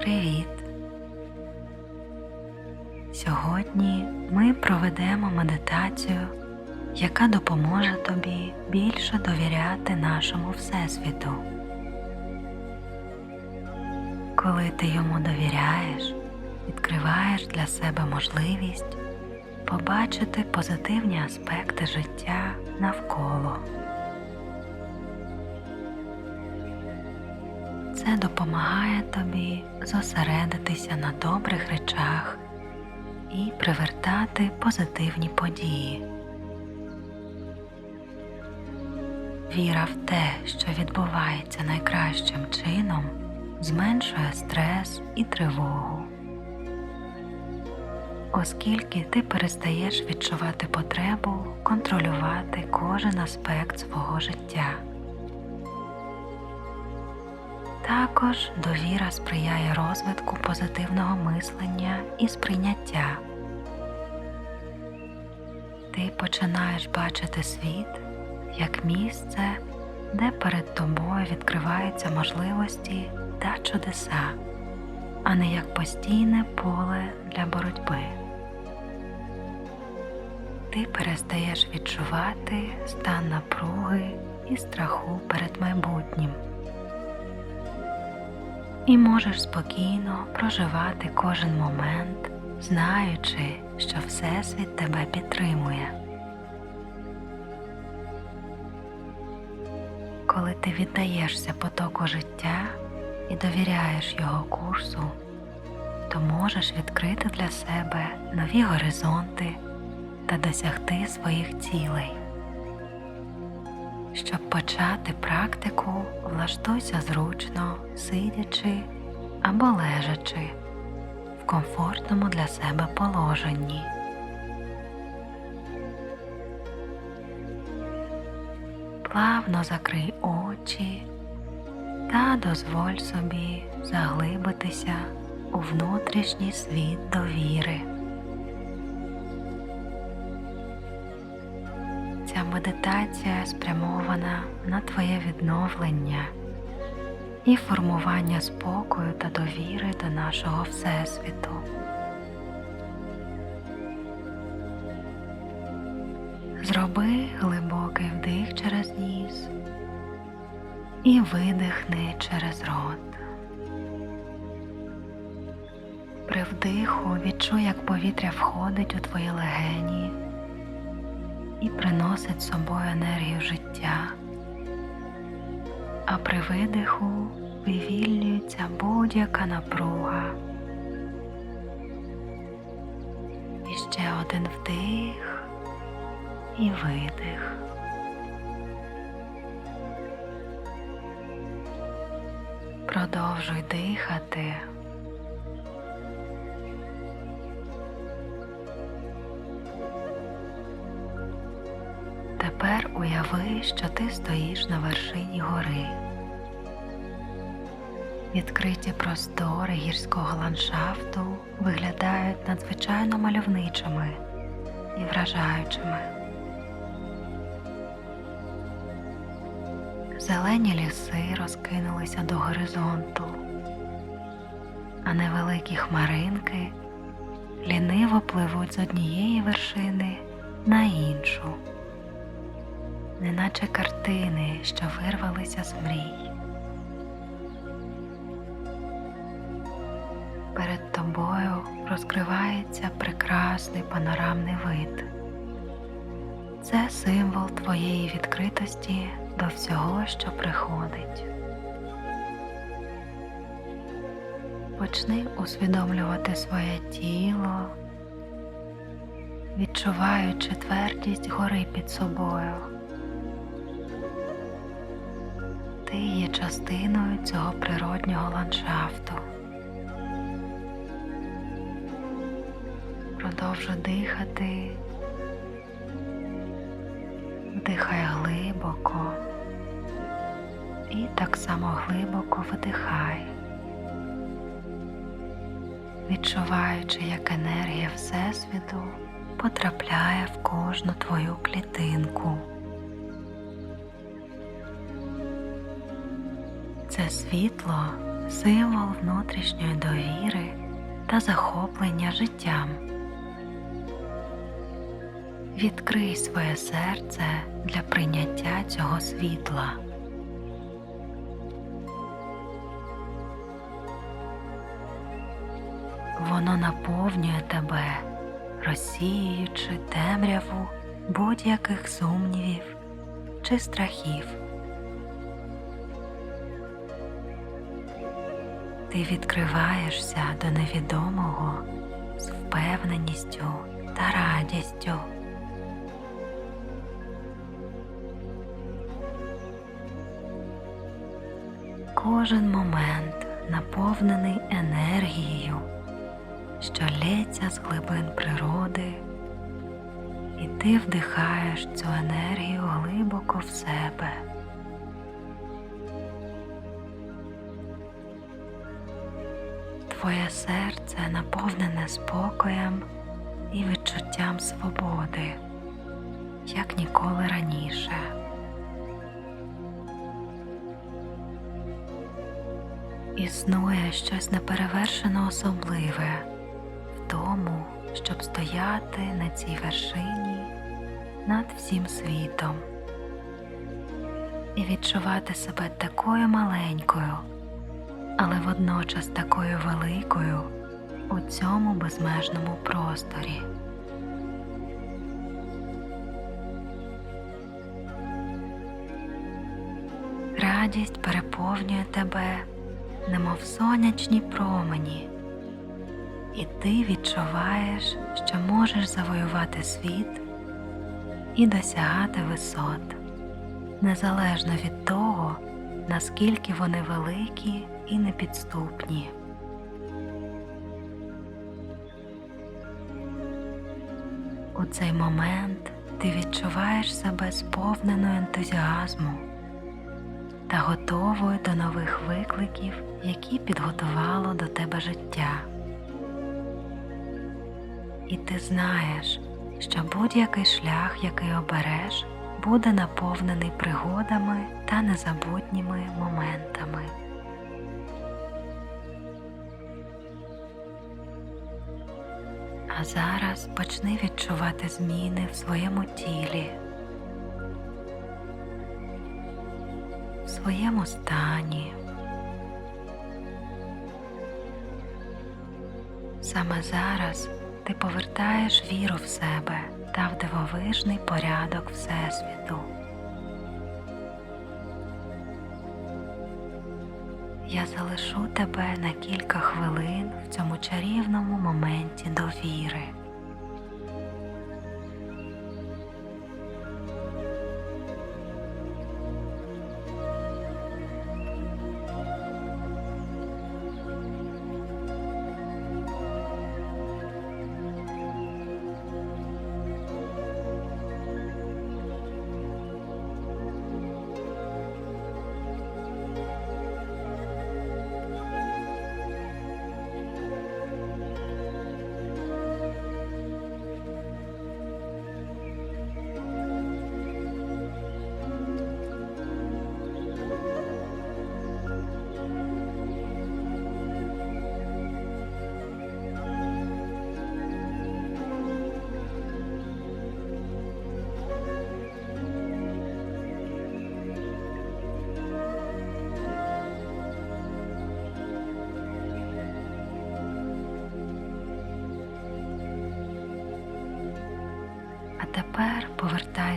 Привіт! Сьогодні ми проведемо медитацію, яка допоможе тобі більше довіряти нашому Всесвіту. Коли ти йому довіряєш, відкриваєш для себе можливість побачити позитивні аспекти життя навколо. Це допомагає тобі зосередитися на добрих речах і привертати позитивні події. Віра в те, що відбувається найкращим чином, зменшує стрес і тривогу, оскільки ти перестаєш відчувати потребу контролювати кожен аспект свого життя. Також довіра сприяє розвитку позитивного мислення і сприйняття. Ти починаєш бачити світ як місце, де перед тобою відкриваються можливості та чудеса, а не як постійне поле для боротьби. Ти перестаєш відчувати стан напруги і страху перед майбутнім і можеш спокійно проживати кожен момент, знаючи, що Всесвіт тебе підтримує. Коли ти віддаєшся потоку життя і довіряєш його курсу, то можеш відкрити для себе нові горизонти та досягти своїх цілей. Щоб почати практику, влаштуйся зручно, сидячи або лежачи в комфортному для себе положенні. Плавно закрий очі та дозволь собі заглибитися у внутрішній світ довіри. Ця медитація спрямована на твоє відновлення і формування спокою та довіри до нашого Всесвіту. Зроби глибокий вдих через ніс і видихни через рот. При вдиху відчуй, як повітря входить у твої легені і приносить з собою енергію життя, а при видиху вивільнюється будь-яка напруга. І ще один вдих і видих. Продовжуй дихати. Тепер уяви, що ти стоїш на вершині гори. Відкриті простори гірського ландшафту виглядають надзвичайно мальовничими і вражаючими. Зелені ліси розкинулися до горизонту, а невеликі хмаринки ліниво пливуть з однієї вершини на іншу неначе картини, що вирвалися з мрій. Перед тобою розкривається прекрасний панорамний вид. Це символ твоєї відкритості до всього, що приходить. Почни усвідомлювати своє тіло, відчуваючи твердість гори під собою. Ти є частиною цього природнього ландшафту. Продовжуй дихати, вдихай глибоко і так само глибоко видихай, відчуваючи, як енергія Всесвіту потрапляє в кожну твою клітинку. Це світло символ внутрішньої довіри та захоплення життям. Відкрий своє серце для прийняття цього світла. Воно наповнює тебе, розсіюючи темряву будь-яких сумнівів чи страхів. Ти відкриваєшся до невідомого з впевненістю та радістю. Кожен момент наповнений енергією, що лється з глибин природи, і ти вдихаєш цю енергію глибоко в себе. Твоє серце наповнене спокоєм і відчуттям свободи, як ніколи раніше. Існує щось неперевершено особливе в тому, щоб стояти на цій вершині над всім світом і відчувати себе такою маленькою, але водночас такою великою у цьому безмежному просторі. Радість переповнює тебе, немов сонячні промені, і ти відчуваєш, що можеш завоювати світ і досягати висот, незалежно від того, наскільки вони великі і непідступні. У цей момент ти відчуваєш себе сповненою ентузіазму та готовою до нових викликів, які підготувало до тебе життя. І ти знаєш, що будь-який шлях, який обереш, буде наповнений пригодами та незабутніми моментами. А зараз почни відчувати зміни в своєму тілі, в своєму стані. Саме зараз ти повертаєш віру в себе та в дивовижний порядок Всесвіту. Я залишу тебе на кілька хвилин в цьому чарівному моменті довіри.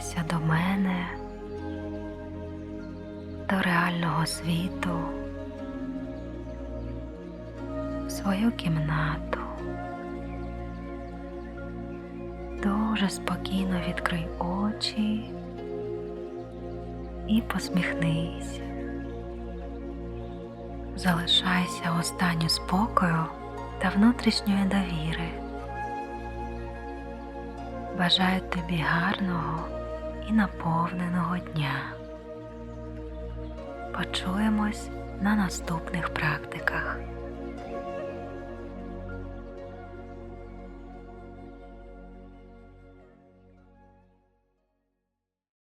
Повертайся до мене, до реального світу, в свою кімнату. Дуже спокійно відкрий очі і посміхнись. Залишайся у стані спокою та внутрішньої довіри. Бажаю тобі гарного і наповненого дня. Почуємось на наступних практиках.